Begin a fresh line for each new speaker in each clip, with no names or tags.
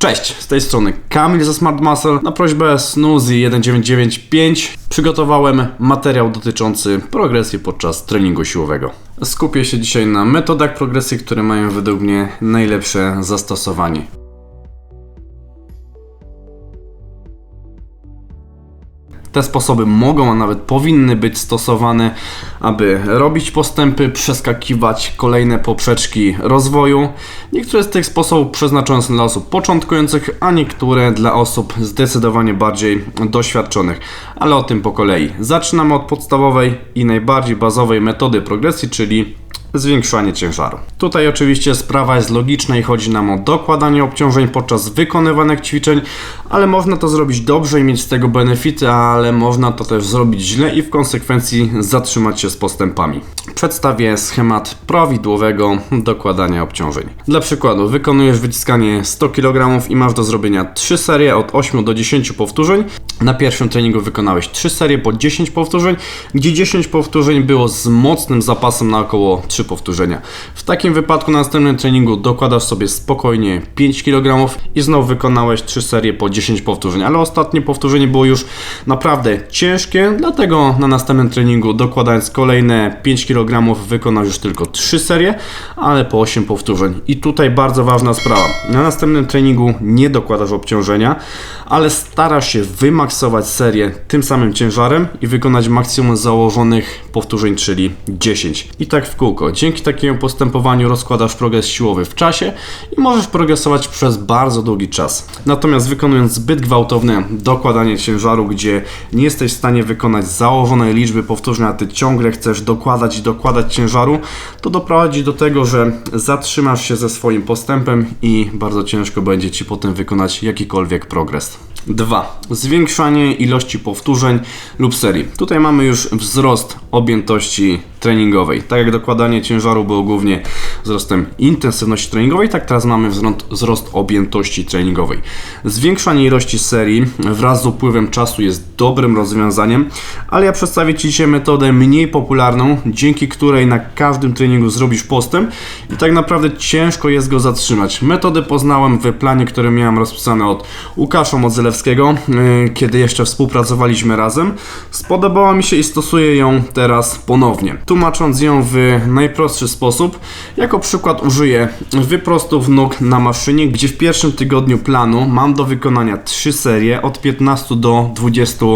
Cześć, z tej strony Kamil ze Smart Muscle. Na prośbę Snoozy 1995 przygotowałem materiał dotyczący progresji podczas treningu siłowego. Skupię się dzisiaj na metodach progresji, które mają według mnie najlepsze zastosowanie. Te sposoby mogą, a nawet powinny być stosowane, aby robić postępy, przeskakiwać kolejne poprzeczki rozwoju. Niektóre z tych sposobów przeznaczone są dla osób początkujących, a niektóre dla osób zdecydowanie bardziej doświadczonych. Ale o tym po kolei. Zaczynamy od podstawowej i najbardziej bazowej metody progresji, czyli zwiększanie ciężaru. Tutaj oczywiście sprawa jest logiczna i chodzi nam o dokładanie obciążeń podczas wykonywanych ćwiczeń, ale można to zrobić dobrze i mieć z tego benefity, ale można to też zrobić źle i w konsekwencji zatrzymać się z postępami. Przedstawię schemat prawidłowego dokładania obciążeń. Dla przykładu, wykonujesz wyciskanie 100 kg i masz do zrobienia 3 serie od 8 do 10 powtórzeń. Na pierwszym treningu wykonałeś 3 serie po 10 powtórzeń, gdzie 10 powtórzeń było z mocnym zapasem na około 3 powtórzenia. W takim wypadku na następnym treningu dokładasz sobie spokojnie 5 kg i znowu wykonałeś 3 serie po 10 powtórzeń, ale ostatnie powtórzenie było już naprawdę ciężkie, dlatego na następnym treningu dokładając kolejne 5 kg wykonał już tylko 3 serie, ale po 8 powtórzeń. I tutaj bardzo ważna sprawa. Na następnym treningu nie dokładasz obciążenia, ale starasz się wymaksować serię tym samym ciężarem i wykonać maksimum założonych powtórzeń, czyli 10. I tak w kółko. Dzięki takiemu postępowaniu rozkładasz progres siłowy w czasie i możesz progresować przez bardzo długi czas. Natomiast wykonując zbyt gwałtowne dokładanie ciężaru, gdzie nie jesteś w stanie wykonać założonej liczby powtórzeń, a ty ciągle chcesz dokładać i dokładać ciężaru, to doprowadzi do tego, że zatrzymasz się ze swoim postępem i bardzo ciężko będzie ci potem wykonać jakikolwiek progres. 2. Zwiększanie ilości powtórzeń lub serii. Tutaj mamy już wzrost objętości treningowej. Tak jak dokładanie ciężaru było głównie wzrostem intensywności treningowej, tak teraz mamy wzrost, objętości treningowej. Zwiększanie ilości serii wraz z upływem czasu jest dobrym rozwiązaniem, ale ja przedstawię Ci dzisiaj metodę mniej popularną, dzięki której na każdym treningu zrobisz postęp i tak naprawdę ciężko jest go zatrzymać. Metodę poznałem w planie, który miałem rozpisany od Łukasza Modzelewskiego, yy, kiedy jeszcze współpracowaliśmy razem. Spodobała mi się i stosuję ją teraz ponownie. Tłumacząc ją w najprostszy sposób, jako przykład użyję wyprostów nóg na maszynie, gdzie w pierwszym tygodniu planu mam do wykonania 3 serie od 15 do 20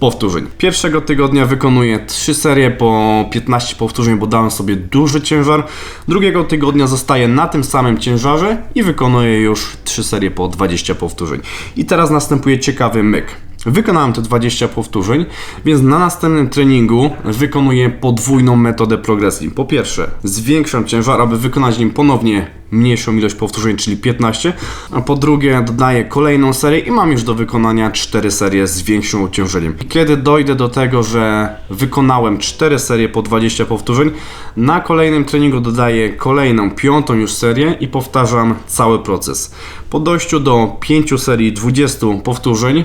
powtórzeń. Pierwszego tygodnia wykonuję 3 serie po 15 powtórzeń, bo dałem sobie duży ciężar. Drugiego tygodnia zostaję na tym samym ciężarze i wykonuję już 3 serie po 20 powtórzeń. I teraz następuje ciekawy myk. Wykonałem te 20 powtórzeń, więc na następnym treningu wykonuję podwójną metodę progresji. Po pierwsze, zwiększam ciężar, aby wykonać nim ponownie mniejszą ilość powtórzeń, czyli 15, a po drugie dodaję kolejną serię i mam już do wykonania 4 serie z większym obciążeniem. Kiedy dojdę do tego, że wykonałem 4 serie po 20 powtórzeń, na kolejnym treningu dodaję kolejną, piątą już serię i powtarzam cały proces. Po dojściu do 5 serii 20 powtórzeń,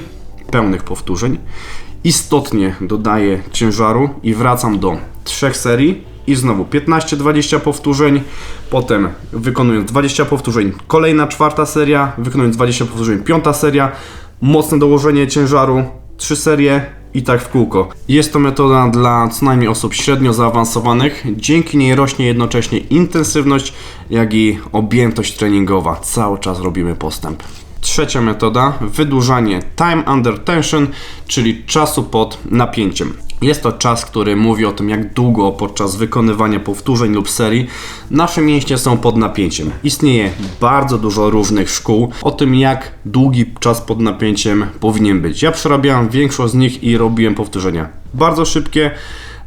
pełnych powtórzeń. Istotnie dodaję ciężaru i wracam do trzech serii i znowu 15-20 powtórzeń, potem wykonując 20 powtórzeń, kolejna czwarta seria, wykonując 20 powtórzeń, piąta seria, mocne dołożenie ciężaru, trzy serie i tak w kółko. Jest to metoda dla co najmniej osób średnio zaawansowanych. Dzięki niej rośnie jednocześnie intensywność, jak i objętość treningowa. Cały czas robimy postęp. Trzecia metoda, wydłużanie time under tension, czyli czasu pod napięciem. Jest to czas, który mówi o tym, jak długo podczas wykonywania powtórzeń lub serii nasze mięśnie są pod napięciem. Istnieje bardzo dużo różnych szkół o tym, jak długi czas pod napięciem powinien być. Ja przerabiałem większość z nich i robiłem powtórzenia bardzo szybkie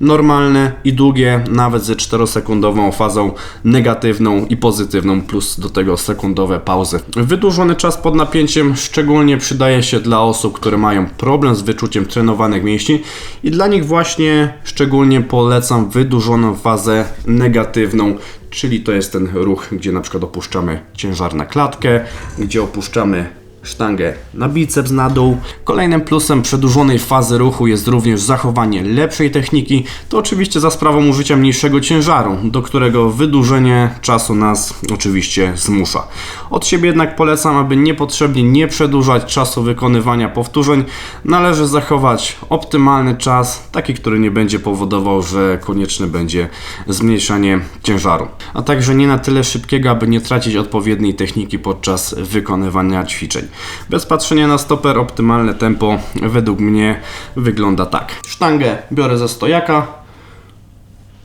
normalne i długie, nawet ze 4-sekundową fazą negatywną i pozytywną, plus do tego sekundowe pauzy. Wydłużony czas pod napięciem szczególnie przydaje się dla osób, które mają problem z wyczuciem trenowanych mięśni i dla nich właśnie szczególnie polecam wydłużoną fazę negatywną, czyli to jest ten ruch, gdzie na przykład opuszczamy ciężar na klatkę, gdzie opuszczamy sztangę na biceps na dół. Kolejnym plusem przedłużonej fazy ruchu jest również zachowanie lepszej techniki, to oczywiście za sprawą użycia mniejszego ciężaru, do którego wydłużenie czasu nas oczywiście zmusza. Od siebie jednak polecam, aby niepotrzebnie nie przedłużać czasu wykonywania powtórzeń. Należy zachować optymalny czas, taki, który nie będzie powodował, że konieczne będzie zmniejszanie ciężaru, a także nie na tyle szybkiego, aby nie tracić odpowiedniej techniki podczas wykonywania ćwiczeń. Bez patrzenia na stoper, optymalne tempo według mnie wygląda tak. Sztangę biorę ze stojaka,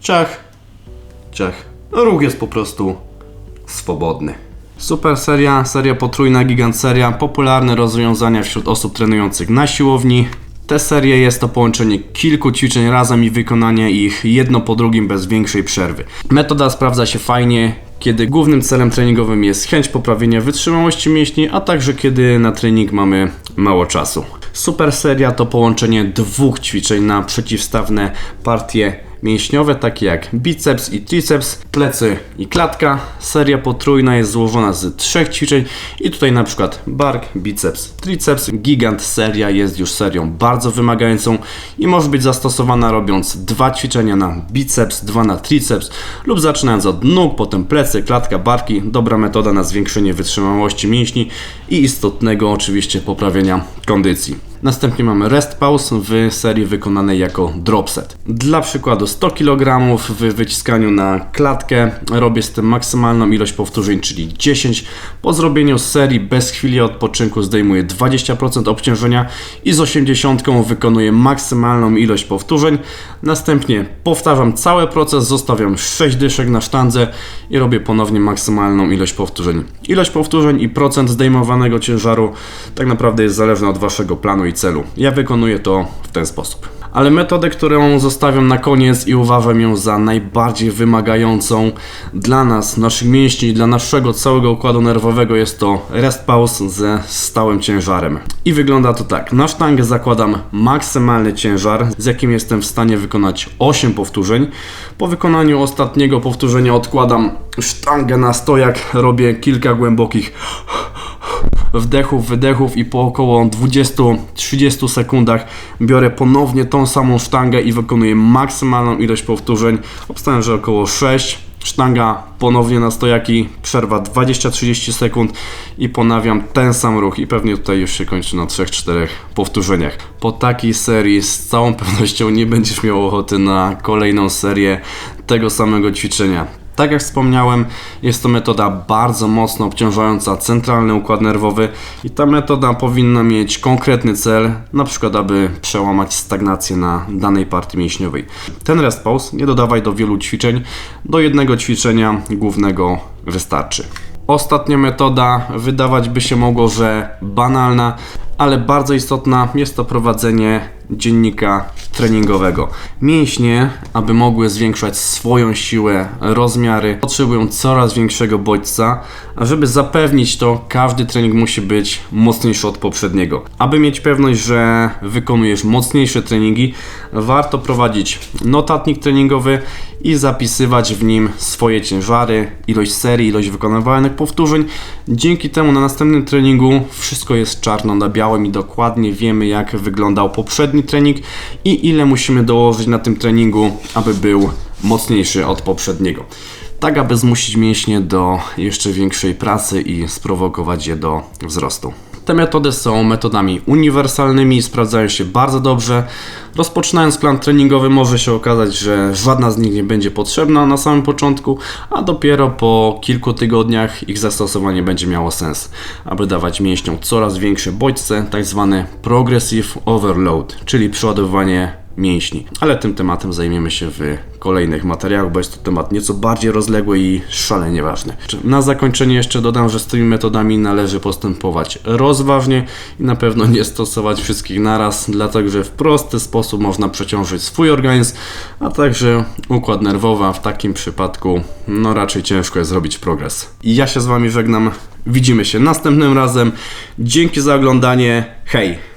ciach, ciach. Ruch jest po prostu swobodny. Super seria, seria potrójna, gigant seria, popularne rozwiązania wśród osób trenujących na siłowni. Te serie jest to połączenie kilku ćwiczeń razem i wykonanie ich jedno po drugim bez większej przerwy. Metoda sprawdza się fajnie, kiedy głównym celem treningowym jest chęć poprawienia wytrzymałości mięśni, a także kiedy na trening mamy mało czasu. Super seria to połączenie dwóch ćwiczeń na przeciwstawne partie mięśniowe, takie jak biceps i triceps, plecy i klatka. Seria potrójna jest złożona z trzech ćwiczeń i tutaj na przykład bark, biceps, triceps. Gigant seria jest już serią bardzo wymagającą i może być zastosowana robiąc dwa ćwiczenia na biceps, dwa na triceps lub zaczynając od nóg, potem plecy, klatka, barki. Dobra metoda na zwiększenie wytrzymałości mięśni i istotnego oczywiście poprawienia kondycji. Następnie mamy rest pause w serii wykonanej jako drop set. Dla przykładu 100 kg w wyciskaniu na klatkę robię z tym maksymalną ilość powtórzeń, czyli 10. Po zrobieniu serii bez chwili odpoczynku zdejmuję 20% obciążenia i z 80 wykonuję maksymalną ilość powtórzeń. Następnie powtarzam cały proces, zostawiam 6 dyszek na sztandze i robię ponownie maksymalną ilość powtórzeń. Ilość powtórzeń i procent zdejmowanego ciężaru tak naprawdę jest zależna od waszego planu i celu. Ja wykonuję to w ten sposób. Ale metodę, którą zostawiam na koniec i uważam ją za najbardziej wymagającą dla nas, naszych mięśni, dla naszego całego układu nerwowego jest to rest pause ze stałym ciężarem. I wygląda to tak. Na sztangę zakładam maksymalny ciężar, z jakim jestem w stanie wykonać 8 powtórzeń. Po wykonaniu ostatniego powtórzenia odkładam sztangę na stojak, robię kilka głębokich wdechów, wydechów i po około 20-30 sekundach biorę ponownie tą samą sztangę i wykonuję maksymalną ilość powtórzeń. Obstawiam, że około 6. Sztanga ponownie na stojaki, przerwa 20-30 sekund i ponawiam ten sam ruch i pewnie tutaj już się kończy na 3-4 powtórzeniach. Po takiej serii z całą pewnością nie będziesz miał ochoty na kolejną serię tego samego ćwiczenia. Tak jak wspomniałem, jest to metoda bardzo mocno obciążająca centralny układ nerwowy i ta metoda powinna mieć konkretny cel, na przykład aby przełamać stagnację na danej partii mięśniowej. Ten rest pause nie dodawaj do wielu ćwiczeń, do jednego ćwiczenia głównego wystarczy. Ostatnia metoda, wydawać by się mogło, że banalna, ale bardzo istotna, jest to prowadzenie dziennika treningowego. Mięśnie, aby mogły zwiększać swoją siłę, rozmiary, potrzebują coraz większego bodźca, a żeby zapewnić to, każdy trening musi być mocniejszy od poprzedniego. Aby mieć pewność, że wykonujesz mocniejsze treningi, warto prowadzić notatnik treningowy i zapisywać w nim swoje ciężary, ilość serii, ilość wykonywanych powtórzeń. Dzięki temu na następnym treningu wszystko jest czarno na białym i dokładnie wiemy, jak wyglądał poprzedni trening i ile musimy dołożyć na tym treningu, aby był mocniejszy od poprzedniego. Tak, aby zmusić mięśnie do jeszcze większej pracy i sprowokować je do wzrostu. Te metody są metodami uniwersalnymi sprawdzają się bardzo dobrze. Rozpoczynając plan treningowy może się okazać, że żadna z nich nie będzie potrzebna na samym początku, a dopiero po kilku tygodniach ich zastosowanie będzie miało sens, aby dawać mięśniom coraz większe bodźce, tak zwany progressive overload, czyli przeładowywanie mięśni. Ale tym tematem zajmiemy się w kolejnych materiałach, bo jest to temat nieco bardziej rozległy i szalenie ważny. Na zakończenie jeszcze dodam, że z tymi metodami należy postępować rozważnie i na pewno nie stosować wszystkich naraz, dlatego że w prosty sposób można przeciążyć swój organizm, a także układ nerwowy, w takim przypadku no raczej ciężko jest zrobić progres. Ja się z Wami żegnam. Widzimy się następnym razem. Dzięki za oglądanie. Hej!